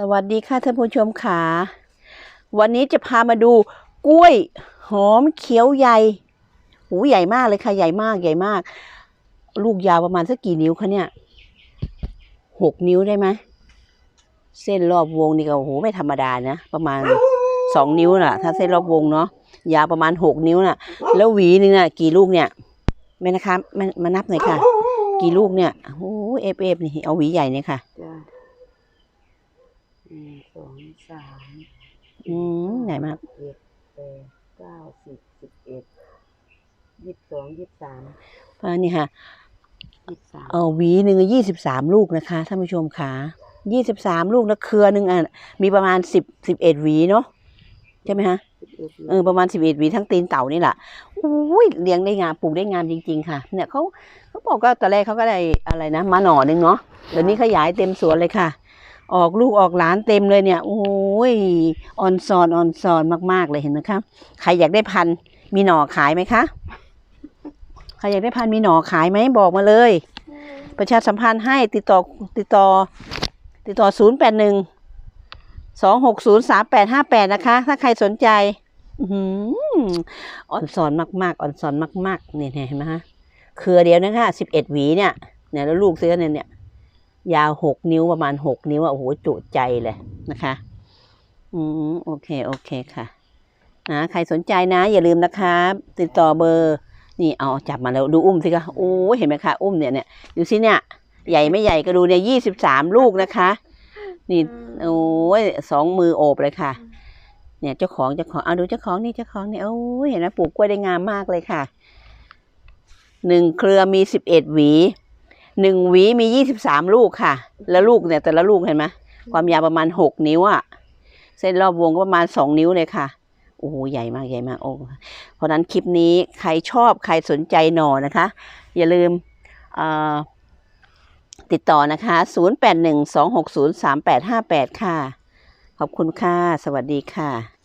สวัสดีค่ะท่านผู้ชมค่ะวันนี้จะพามาดูกล้วยหอมเขียวใหญ่หูใหญ่มากเลยค่ะ ใหญ่มากใหญ่มาก ลูกยาวประมาณสักกี่นิ้วคะเนี่ยหกนิ้วได้ไหมเส้นรอบวงนี่ก็โอ้โหไม่ธรรมดานะประมาณสองนิ้วน่ะ ถ้าเส้นรอบวงเนาะยาวประมาณหกนิ้วน่ะ แล้วหวีนึงน่ะ กี่ลูกเนี่ยแม่นะคะมามานับหน่อยค่ะ กี่ลูกเนี่ยโอ้เอฟเอฟนี่เอาหวีใหญ่เนี่ยค่ะ สองสามอืมใหญ่มากเจ็ดแปดเก้าสิบสิบเอ็ดยี่สิบสองยี่สิบสามเพราะนี่ค่ะยี่สิบสามเออหวีหนึ่งยี่สิบสามลูกนะคะท่านผู้ชมค่ะยี่สิบสามลูกแล้วเครือหนึ่งอะมีประมาณสิบสิบเอ็ดหวีเนาะใช่ไหมฮะสิบเอ็ดเออประมาณสิบเอ็ดหวีทั้งตีนเต่านี่แหละอุ้ยเลี้ยงได้งามปลูกได้งามจริง ๆ ค่ะ เนี่ยเขาเขาบอกก็ตอนแรกเขาก็ได้อะไรนะมาหน่อหนึ่งเนาะเดี๋ยวนี้ขยายเต็มสวนเลยค่ะ ออกลูกออกหลานเต็มเลยเนี่ยโอ้ยออนซอนออนซอนมากๆเลยเห็นไหมคะใครอยากได้พันมีหน่อขายไหมคะใครอยากได้พันมีหน่อขายไหมบอกมาเลย ประชาสัมพันธ์ให้ติดต่อติดต่อ ติดต่อศูนย์แปดหนึ่งสองหกศูนย์สามแปดห้าแปดนะคะ ถ้าใครสนใจอ่อนสอนมากๆอ่อนสอนมากๆเนี่ยเห็นไหมฮะเครือเดียวนะคะสิบเอ็ดหวีเนี่ยเนี่ยแล้วลูกเสื้อเนี่ยเนี่ย ยาวหกนิ้วประมาณหกนิ้วอะโอ้โหจุใจเลยนะคะ อืมโอเคโอเคค่ะ นะใครสนใจนะ อย่าลืมนะคะติดต่อเบอร์ นี่เอาจับมาแล้วดูอุ้มสิคะโอ้เห็นไหมคะอุ้มเนี่ยเนี่ยดูสิเนี่ย ใหญ่ไม่ใหญ่ก็ดูเนี่ยยี่สิบสามลูกนะคะ นี่โอ้ยสองมือโอบเลยค่ะ เนี่ยเจ้าของเจ้าของเอาดูเจ้าของนี่เจ้าของนี่โอ้ยเห็นไหมปลูกกล้วยได้งามมากเลยค่ะหนึ่งเครือมีสิบเอ็ดหวี หนึ่งหวีมียี่สิบสามลูกค่ะ แล้วลูกเนี่ยแต่ละลูกเห็นไหมความยาวประมาณหกนิ้วอะเส้นรอบวงก็ประมาณสองนิ้วเลยค่ะโอ้โหใหญ่มากใหญ่มากโอ้เพราะนั้นคลิปนี้ใครชอบใครสนใจหน่อนะคะ อย่าลืมเอ่อติดต่อนะคะ 0812603858 ค่ะ ขอบคุณค่ะ สวัสดีค่ะ